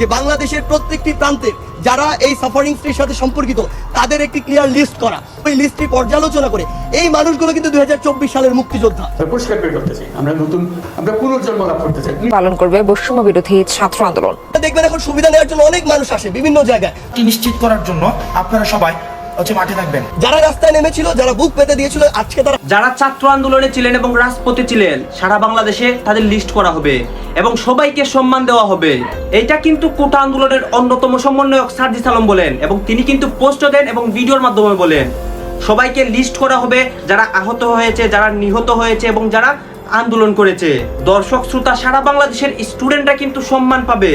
যে বাংলাদেশের প্রত্যেকটি প্রান্তে যারা এই সাফারিংসটির সাথে সম্পর্কিত তাদের একটি ক্লিয়ার লিস্ট করা। ওই লিস্টটি পর্যালোচনা করে। এই মানুষগুলো কিন্তু দুই হাজার চব্বিশ সালের মুক্তিযোদ্ধা। আমরা পরিষ্কার করতে চাই। আমরা নতুন আমরা পুনর্জন্ম লাভ করতে চাই। পালন করবে বৈষম্য বিরোধী ছাত্র আন্দোলন। দেখবেন এখন সুবিধা নেওয়ার জন্য অনেক মানুষ আসে বিভিন্ন জায়গায়। নিশ্চিত করার জন্য আপনারা সবাই হচ্ছে মাঠে থাকবেন। যারা রাস্তায় নেমেছিল যারা বুক পেতে দিয়েছিল আজকে তারা যারা ছাত্র আন্দোলনে ছিলেন এবং রাজপথে ছিলেন সারা বাংলাদেশে তাদের লিস্ট করা হবে এবং সবাইকে সম্মান দেওয়া হবে। এটা কিন্তু কোটা আন্দোলনের অন্যতম সমন্বয়ক সার্জিস আলম বলেন এবং তিনি কিন্তু পোস্ট দেন এবং ভিডিওর মাধ্যমে বলেন। সবাইকে লিস্ট করা হবে যারা আহত হয়েছে যারা নিহত হয়েছে এবং যারা আন্দোলন করেছে। দর্শক শ্রোতা সারা বাংলাদেশের স্টুডেন্টরা কিন্তু সম্মান পাবে।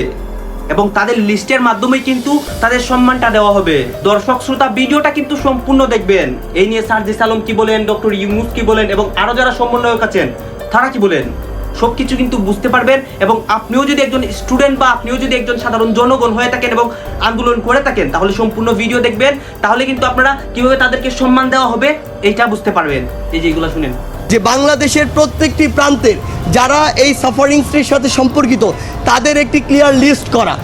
এবং তাদের লিস্টের মাধ্যমে কিন্তু তাদের সম্মানটা দেওয়া হবে। দর্শক শ্রোতা, ভিডিওটা কিন্তু সম্পূর্ণ দেখবেন। এই নিয়ে সার্জিস আলম কি বলেন, ডক্টর ইউনুস কি বলেন এবং আরও যারা সমন্বয়ক আছেন, তারা কি বলেন? সবকিছু কিন্তু বুঝতে পারবেন এবং আপনিও যদি একজন স্টুডেন্ট বা আপনিও যদি একজন সাধারণ জনগণ হয়ে থাকেন এবং আন্দোলন করে থাকেন, তাহলে সম্পূর্ণ ভিডিও দেখবেন। তাহলে কিন্তু আপনারা কীভাবে তাদেরকে সম্মান দেওয়া হবে, এইটা বুঝতে পারবেন। এই যে এগুলো শুনেন। যে বাংলাদেশের প্রত্যেকটি প্রান্তের যারা এই সাফারিংসটির সাথে সম্পর্কিত, তাদের একটি ক্লিয়ার লিস্ট করা।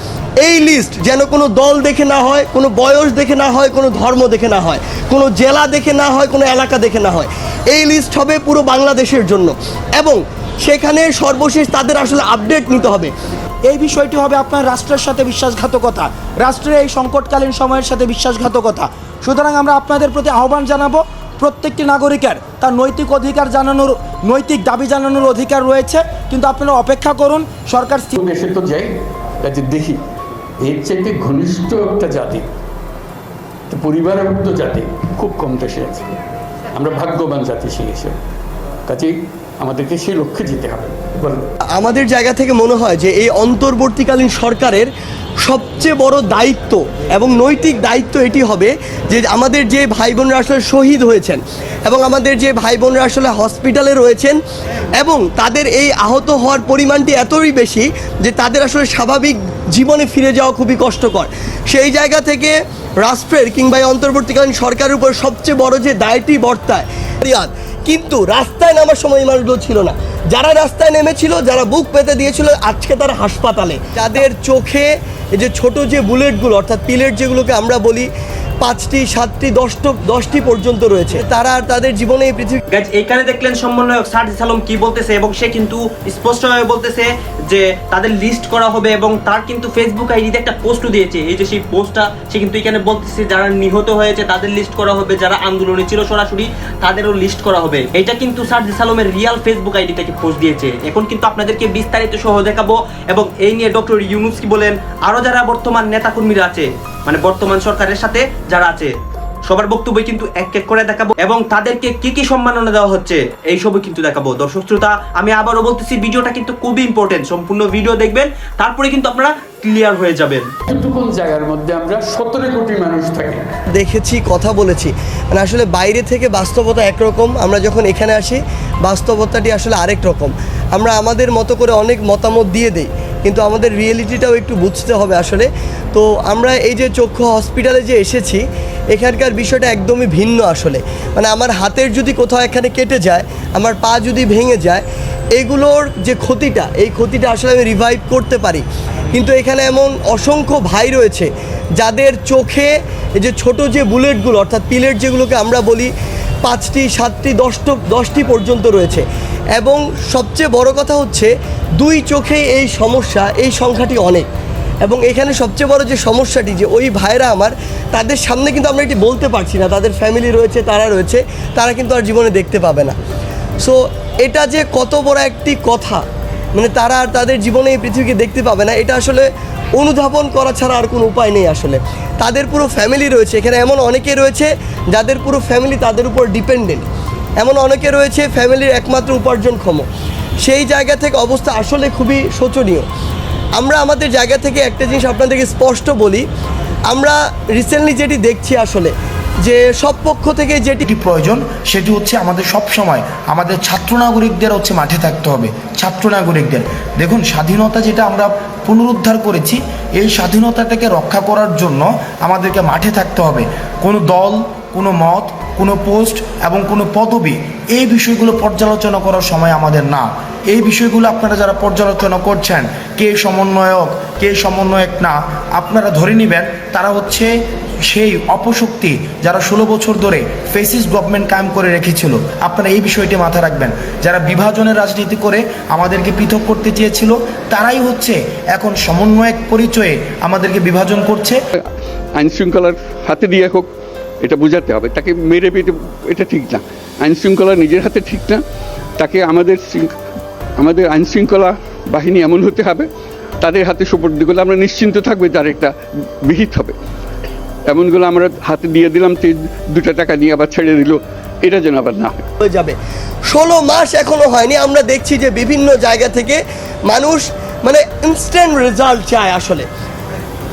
এই লিস্ট যেন কোনো দল দেখে না হয়, কোনো বয়স দেখে না হয়, কোনো ধর্ম দেখে না হয়, কোনো জেলা দেখে না হয়, কোনো এলাকা দেখে না হয়। এই লিস্ট হবে পুরো বাংলাদেশের জন্য। এবং সেখানে সর্বশেষ তাদের আসলে আপডেট নিতে হবে। এই বিষয়টি হবে আপনার রাষ্ট্রের সাথে বিশ্বাসঘাতকতা। রাষ্ট্রের এই সংকটকালীন সময়ের সাথে বিশ্বাসঘাতকতা। সুতরাং আমরা আপনাদের প্রতি আহ্বান জানাব প্রত্যেকটি নাগরিকের তার নৈতিক অধিকার জানানোর, নৈতিক দাবি জানানোর অধিকার রয়েছে। কিন্তু আপনারা অপেক্ষা করুন, সরকার তো যাই দেখি, এর চাইতে ঘনিষ্ঠ একটা জাতি পরিবারের মতো জাতি খুব কম দেশে আছে। আমরা ভাগ্যবান জাতি সেই হিসেবে। কাজেই আমাদেরকে সেই লক্ষ্যে যেতে হবে। আমাদের জায়গা থেকে মনে হয় যে এই অন্তর্বর্তীকালীন সরকারের সবচেয়ে বড় দায়িত্ব এবং নৈতিক দায়িত্ব এটি হবে যে আমাদের যে ভাই বোনরা আসলে শহীদ হয়েছেন এবং আমাদের যে ভাই বোনরা আসলে হসপিটালে রয়েছেন এবং তাদের এই আহত হওয়ার পরিমাণটি এতই বেশি যে তাদের আসলে স্বাভাবিক জীবনে ফিরে যাওয়া খুবই কষ্টকর। সেই জায়গা থেকে রাষ্ট্রের কিংবা অন্তর্বর্তীকালীন সরকারের উপর সবচেয়ে বড় যে দায়টি বর্তায়, কিন্তু রাস্তায় নামার সময় এই মানুষগুলো ছিল না। যারা রাস্তায় নেমেছিল, যারা বুক পেতে দিয়েছিল আজকে তারা হাসপাতালে। তাদের চোখে যে ছোট যে বুলেটগুলো, অর্থাৎ পিলেট যেগুলোকে আমরা বলি পাঁচটি, সাতটি, দশটি দশটি পর্যন্ত রয়েছে। তারা আর তাদের জীবনে এই পৃথিবী গাইজ এইখানে দেখলেন সমন্বয়ক সার্জিস আলম কি বলতেছে এবং সে কিন্তু স্পষ্টভাবে বলতেছে যে তাদের লিস্ট করা হবে এবং তার কিন্তু ফেসবুক আইডিতে একটা পোস্টও দিয়েছে। এই যে সেই পোস্টটা সে কিন্তু এখানে বলতেছে যারা নিহত হয়েছে তাদের লিস্ট করা হবে, যারা আন্দোলনে ছিল সরাসরি তাদেরও লিস্ট করা হবে। এটা কিন্তু সার্জিস আলমের রিয়াল ফেসবুক আইডি থেকে পোস্ট দিয়েছে। এখন কিন্তু আপনাদেরকে বিস্তারিত সহ দেখাবো এবং এই নিয়ে ডক্টর ইউনুস কি বলেন, আরও যারা বর্তমান নেতাকর্মীরা আছে মানে বর্তমান সরকারের সাথে যারা আছে, সবার বক্তব্য কিন্তু এক এক করে দেখাবো এবং তাদেরকে কি কি সম্মাননা দেওয়া হচ্ছে, এই সবই কিন্তু দেখাবো। দর্শক শ্রোতা, আমি আবারও বলতেছি, ভিডিওটা কিন্তু খুবই ইম্পর্টেন্ট সম্পূর্ণ ভিডিও দেখবেন, তারপরে কিন্তু আপনারা ক্লিয়ার হয়ে যাবেন। এতটুকুন জায়গার মধ্যে আমরা সতেরো কোটি মানুষ থাকি। দেখেছি কথা বলেছি। মানে আসলে বাইরে থেকে বাস্তবতা একরকম আমরা যখন এখানে আসি বাস্তবতাটি আসলে আরেক রকম। আমরা আমাদের মতো করে অনেক মতামত দিয়ে দেই কিন্তু আমাদের রিয়েলিটিটাও একটু বুঝতে হবে আসলে। তো আমরা এই যে চক্ষু হসপিটালে যে এসেছি এখানকার বিষয়টা একদমই ভিন্ন আসলে। মানে আমার হাতের যদি কোথাও এখানে কেটে যায় আমার পা যদি ভেঙে যায় এগুলোর যে ক্ষতিটা এই ক্ষতিটা আসলে আমি রিভাইভ করতে পারি। কিন্তু এখানে এমন অসংখ্য ভাই রয়েছে যাদের চোখে এই যে ছোট যে বুলেটগুলো, অর্থাৎ পিলেট যেগুলোকে আমরা বলি, পাঁচটি, সাতটি, দশটি দশটি পর্যন্ত রয়েছে। এবং সবচেয়ে বড় কথা হচ্ছে, দুই চোখে এই সমস্যা, এই সংখ্যাটি অনেক। এবং এখানে সবচেয়ে বড় যে সমস্যাটি, যে ওই ভাইরা আমার, তাদের সামনে কিন্তু আমরা এটি বলতে পারছি না। তাদের ফ্যামিলি রয়েছে, তারা রয়েছে, তারা কিন্তু আর জীবনে দেখতে পাবে না। সো এটা যে কত বড় একটি কথা মানে তারা আর তাদের জীবনে এই পৃথিবীকে দেখতে পাবে না। এটা আসলে অনুধাবন করা ছাড়া আর কোনো উপায় নেই আসলে। তাদের পুরো ফ্যামিলি রয়েছে। এখানে এমন অনেকে রয়েছে যাদের পুরো ফ্যামিলি তাদের উপর ডিপেন্ডেন্ট এমন অনেকে রয়েছে ফ্যামিলির একমাত্র উপার্জনক্ষম। সেই জায়গা থেকে অবস্থা আসলে খুবই শোচনীয়। আমরা আমাদের জায়গা থেকে একটা জিনিস আপনাদেরকে স্পষ্ট বলি। আমরা রিসেন্টলি যেটি দেখছি আসলে যে সব পক্ষ থেকে যেটি প্রয়োজন, সেটি হচ্ছে আমাদের সব সময়, আমাদের ছাত্র নাগরিকদের হচ্ছে মাঠে থাকতে হবে ছাত্র নাগরিকদের দেখুন, স্বাধীনতা যেটা আমরা পুনরুদ্ধার করেছি, এই স্বাধীনতাটাকে রক্ষা করার জন্য আমাদেরকে মাঠে থাকতে হবে। কোনো দল, কোনো মত, কোনো পোস্ট এবং কোনো পদবি, এই বিষয়গুলো পর্যালোচনা করার সময় আমাদের না। এই বিষয়গুলো আপনারা যারা পর্যালোচনা করছেন, কে সমন্বয়ক কে সমন্বয়ক না, আপনারা ধরে নেবেন, তারা হচ্ছে সেই অপশক্তি যারা ষোলো বছর ধরে ফেসিস গভর্নমেন্ট কায়েম করে রেখেছিল। আপনারা এই বিষয়টি মাথায় রাখবেন। যারা বিভাজনের রাজনীতি করে আমাদেরকে পৃথক করতে চেয়েছিল, তারাই হচ্ছে এখন সমন্বয়ক পরিচয়ে আমাদেরকে বিভাজন করছে। আইন শৃঙ্খলার হাতে দিয়ে হোক, এটা বোঝাতে হবে। তাকে মেরে পেটে এটা ঠিক না। আইন শৃঙ্খলা নিজের হাতে ঠিক না। তাকে আমাদের আমাদের আইন শৃঙ্খলা বাহিনী এমন হতে হবে, তাদের হাতে সুপর্দ করলে আমরা নিশ্চিন্ত থাকবে তার একটা বিহিত হবে। এমনগুলো আমরা হাতে দিয়ে দিলাম দুটা টাকা নিয়ে আবার ছেড়ে দিল। এটা যেন আবার না হয়ে। যাবে। ষোলো মাস এখনও হয়নি, আমরা দেখছি যে বিভিন্ন জায়গা থেকে মানুষ মানে ইনস্ট্যান্ট রেজাল্ট চায় আসলে।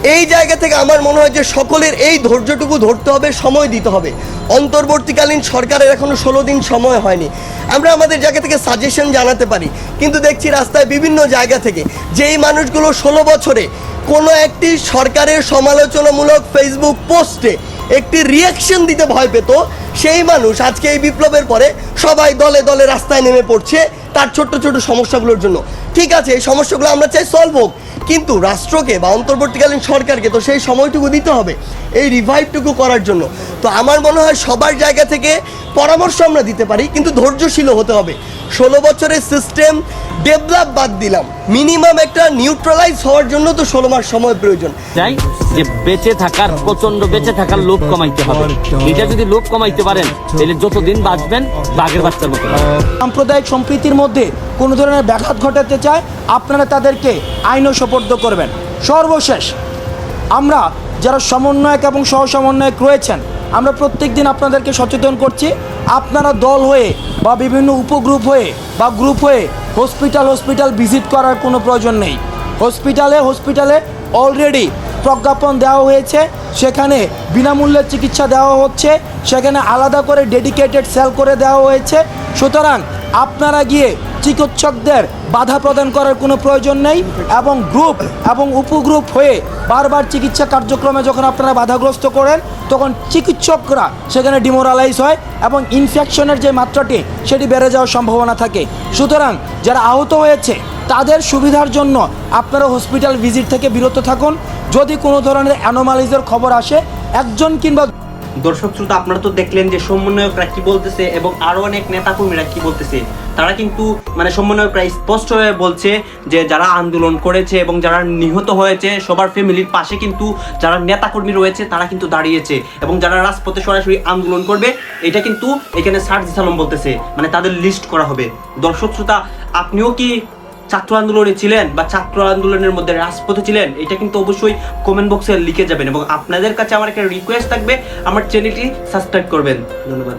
এই জায়গা থেকে আমার মনে হয় যে সকলের এই ধৈর্যটুকু ধরতে হবে, সময় দিতে হবে। অন্তর্বর্তীকালীন সরকারের এখনও ষোলো দিন সময় হয়নি। আমরা আমাদের জায়গা থেকে সাজেশন জানাতে পারি। কিন্তু দেখছি রাস্তায় বিভিন্ন জায়গা থেকে যেই মানুষগুলো ষোলো বছরে কোনো একটি সরকারের সমালোচনামূলক ফেসবুক পোস্টে একটি রিয়াকশন দিতে ভয় পেত, সেই মানুষ আজকে এই বিপ্লবের পরে সবাই দলে দলে রাস্তায় নেমে পড়ছে তার ছোট্ট ছোট সমস্যাগুলোর জন্য। ঠিক আছে এই সমস্যাগুলো আমরা চাই সলভ হোক। কিন্তু রাষ্ট্রকে বা অন্তর্বর্তীকালীন সরকারকে তো সেই সময়টুকু দিতে হবে এই রিভাইভটুকু করার জন্য। তো আমার মনে হয় সবার জায়গা থেকে পরামর্শ আমরা দিতে পারি কিন্তু ধৈর্যশীল হতে হবে। ষোলো বছরের সিস্টেম ডেভেলপ বাদ দিলাম। মিনিমাম একটা নিউট্রালাইজ হওয়ার জন্য তো ষোলো মাস সময় প্রয়োজন। চাই যে বেঁচে থাকার প্রচণ্ড বেঁচে থাকার লোভ কমাইতে হবে। এটা যদি লোভ কমাইতে পারেন তাহলে যতদিন বাঁচবেন বাঘের বাচ্চার মতো। সাম্প্রদায়িক সম্প্রীতির মধ্যে কোনো ধরনের ব্যাঘাত ঘটাতে চায়, আপনারা তাদেরকে আইনও সোপর্দ করবেন। সর্বশেষ, আমরা যারা সমন্বয়ক এবং সহ সমন্বয়ক রয়েছেন, আমরা প্রত্যেক দিন আপনাদেরকে সচেতন করছি। আপনারা দল হয়ে বা বিভিন্ন উপগ্রুপ হয়ে বা গ্রুপ হয়ে হসপিটাল হসপিটাল ভিজিট করার কোনো প্রয়োজন নেই। হসপিটালে হসপিটালে অলরেডি প্রজ্ঞাপন দেওয়া হয়েছে। সেখানে বিনামূল্যে চিকিৎসা দেওয়া হচ্ছে। সেখানে আলাদা করে ডেডিকেটেড সেল করে দেওয়া হয়েছে। সুতরাং আপনারা গিয়ে চিকিৎসকদের বাধা প্রদান করার কোনো প্রয়োজন নেই এবং গ্রুপ এবং উপগ্রুপ হয়ে বারবার চিকিৎসা কার্যক্রমে যখন আপনারা বাধাগ্রস্ত করেন, তখন চিকিৎসকরা সেখানে ডিমোরালাইজ হয় এবং ইনফেকশনের যে মাত্রাটি, সেটি বেড়ে যাওয়ার সম্ভাবনা থাকে। সুতরাং যারা আহত হয়েছে, তাদের সুবিধার জন্য আপনারা হসপিটাল ভিজিট থেকে বিরত থাকুন। যদি কোনো ধরনের অ্যানোমালিজের খবর আসে, একজন কিংবা দর্শক শ্রোতা, আপনারা তো দেখলেন যে সমন্বয়করা কি বলতেছে এবং আরও অনেক নেতাকর্মীরা কি বলতেছে। তারা কিন্তু মানে সমন্বয়করা স্পষ্ট হয়ে বলছে যে যারা আন্দোলন করেছে এবং যারা নিহত হয়েছে, সবার ফ্যামিলির পাশে কিন্তু যারা নেতাকর্মী রয়েছে, তারা কিন্তু দাঁড়িয়েছে এবং যারা রাজপথে সরাসরি আন্দোলন করবে, এটা কিন্তু এখানে সার্জি সালম বলতেছে মানে তাদের লিস্ট করা হবে। দর্শক শ্রোতা, আপনিও কি ছাত্র আন্দোলনে ছিলেন বা ছাত্র আন্দোলনের মধ্যে রাজপথে ছিলেন, এটা কিন্তু অবশ্যই কমেন্ট বক্সে লিখে যাবেন এবং আপনাদের কাছে আমার একটা রিকোয়েস্ট থাকবে, আমার চ্যানেলটি সাবস্ক্রাইব করবেন। ধন্যবাদ।